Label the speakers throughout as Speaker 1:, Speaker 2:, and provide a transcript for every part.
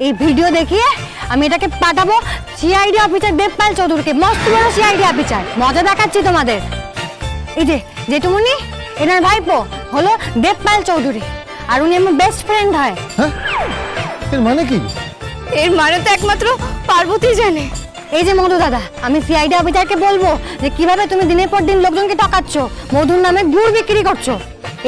Speaker 1: এই ভিডিও দেখিয়ে আমি এটাকে পাঠাবো সিআইডি অফিসার দেবপাল চৌধুরীকে। মস্ত বড় সিআইডি অফিসার মজা দেখাচ্ছি তোমাদের। এই যে জেঠুমনি এনার ভাইপো হলো দেবপাল চৌধুরী। আর উনি আমার বেস্ট ফ্রেন্ড হয়।
Speaker 2: হ্যাঁ? এর মানে কি?
Speaker 1: এর মানে তো একমাত্র পার্বতী জানে। এই যে মধু দাদা আমি সিআইডি অফিসারকে বলব যে কীভাবে তুমি দিনের পর দিন লোকজনকে টকাচ্ছ মধুর নামে গুড় বিক্রি করছ।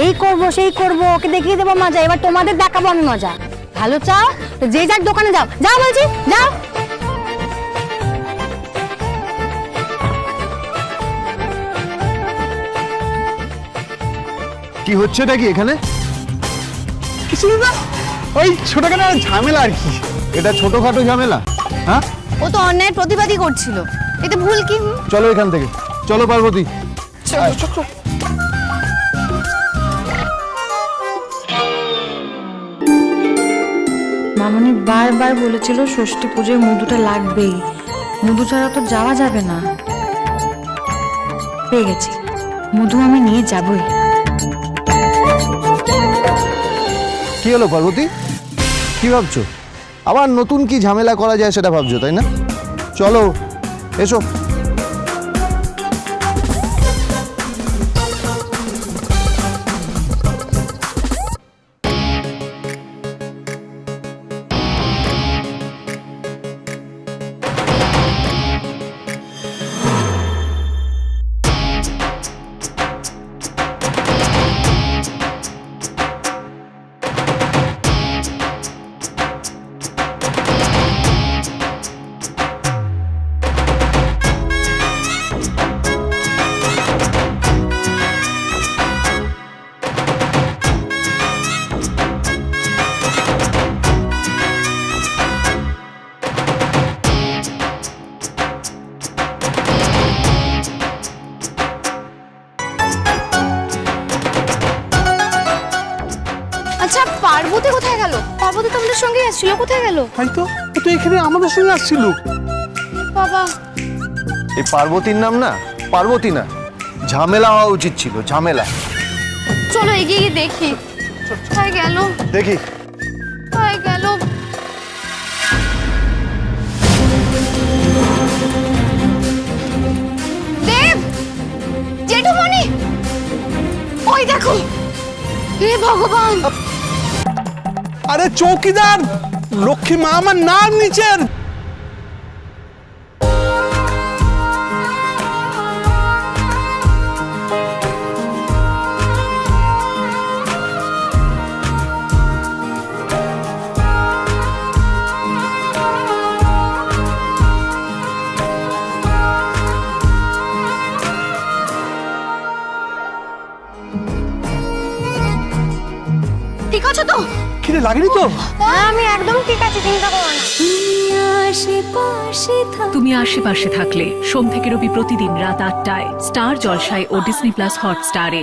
Speaker 1: এই করব সেই করব ওকে দেখিয়ে দেবো মজা। এবার তোমাদের দেখাবো আমি মজা। ভালো চাও তো যে যার দোকানে যাও। যাও বলছি যাও
Speaker 2: কি হচ্ছে এটা কি এখানে?
Speaker 3: কিছু না। ওই ছোটখাটো ঝামেলা আর কি।
Speaker 2: এটা ছোটখাটো ঝামেলা হ্যাঁ?
Speaker 1: ও তো অন্যায়ের প্রতিবাদই করছিল। এতে ভুল কি?
Speaker 2: চলো এখান থেকে। চলো পার্বতী।
Speaker 4: মামনি বারবার বলেছিল ষষ্ঠী পুজোয় মধুটা লাগবেই। মধু ছাড়া তো যাওয়া যাবে না। পেয়ে গেছি। মধু আমি নিয়ে যাবই।
Speaker 2: কি হলো পার্বতী? কি ভাবছ? আবার নতুন কি ঝামেলা করা যায় সেটা ভাবছ, তাই না? চলো, এসো।
Speaker 1: পার্বতী কোথায় গেল? পার্বতী তোমাদের সঙ্গে আসছিল কোথায় গেল?
Speaker 3: হয়তো ও তো এখানে আমাদের সঙ্গে আসছিল।
Speaker 1: বাবা।
Speaker 2: এই পার্বতীর নাম না? পার্বতী না। ঝামেলা হওয়া উচিত ছিল ঝামেলা।
Speaker 1: চলো এগিয়ে গিয়ে দেখি। কোথায় গেল?
Speaker 2: দেখি।
Speaker 1: কোথায় গেল? দেব! জেঠুমণি! ওই দেখো। হে ভগবান!
Speaker 3: আরে চৌকিদার লক্ষ্মী মা আমার নাম নিচের।
Speaker 1: ঠিক আছে তো?
Speaker 3: কিরে লাগেনি তো?
Speaker 1: আমি একদম ঠিক আছে চিন্তা করো না।
Speaker 5: তুমি আশেপাশে থাকলে সোম থেকে রবি প্রতিদিন রাত আটটায় স্টার জলসায় ও ডিসনি প্লাস হটস্টারে